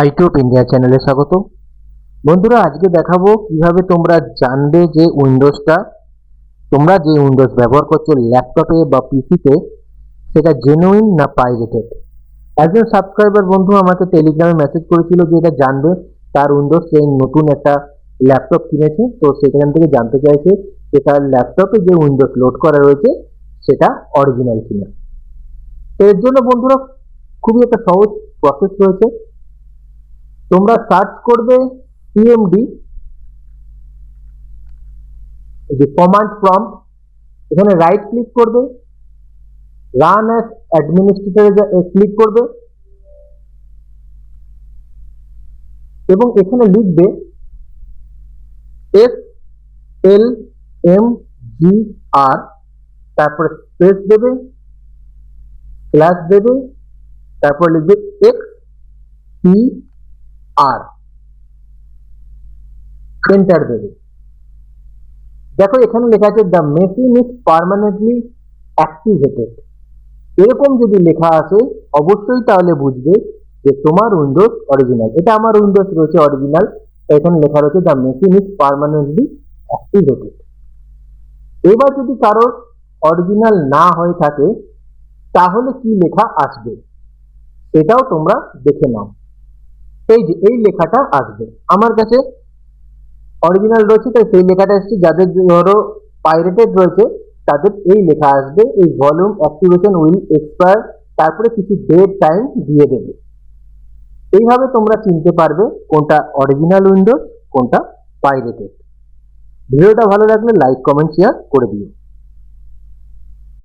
আইটপ India চ্যানেলে স্বাগত। বন্ধুরা, আজকে দেখাবো কীভাবে তোমরা জানবে যে উইন্ডোজটা, তোমরা যে উইন্ডোজ ব্যবহার করছ ল্যাপটপে বা পিসিতে, সেটা জেনুইন না পাইরেটেড একজন সাবস্ক্রাইবার বন্ধু আমাকে টেলিগ্রামে মেসেজ করেছিল যে এটা জানবে, তার উইন্ডোজ সে নতুন একটা ল্যাপটপ কিনেছে, তো সেখান থেকে জানতে চাইছে যে তার ল্যাপটপে যে উইন্ডোজ লোড করা রয়েছে, সেটা অরিজিনাল কিনা। এর জন্য বন্ধুরা, খুবই একটা সহজ প্রসেস রয়েছে। তোমরা সার্চ করবে সিএমডি এই যে কমান্ড প্রম্পট এখানে রাইট ক্লিক করবে রান অ্যাজ অ্যাডমিনিস্ট্রেটরে ক্লিক করবে, এবং এখানে লিখবে এস এল এম জি আর তারপরে স্পেস দেবে স্ল্যাশ দেবে, তারপর লিখবে এক্স পি আর। এন্টার দেবে। দেখো, এখানে লেখা আছে the machine is permanently activated এরকম যদি লেখা আসে, অবশ্যই তাহলে বুঝবে যে তোমার উইন্ডোজ অরিজিনাল এটা আমার উইন্ডোজ রয়েছে অরিজিনাল এখানে লেখা রয়েছে the machine is permanently activated এবার যদি কারোর অরিজিনাল না হয়ে থাকে, তাহলে কি লেখা আসবে? এটাও তোমরা দেখে নাও। এই যে, এই লেখাটা আসবে। আমার কাছে অরিজিনাল রয়েছে, তাই সেই লেখাটা এসছে। যাদের ধরো পাইরেটেড রয়েছে, তাদের এই লেখা আসবে। এই ভলিউম অ্যাক্টিভেশন উইল এক্সপায়ার তারপরে কিছু ডেট টাইম দিয়ে দেবে। এইভাবে তোমরা চিনতে পারবে কোনটা অরিজিনাল উইন্ডোজ কোনটা পাইরেটেড ভিডিওটা ভালো লাগলে লাইক কমেন্ট শেয়ার করে দিও।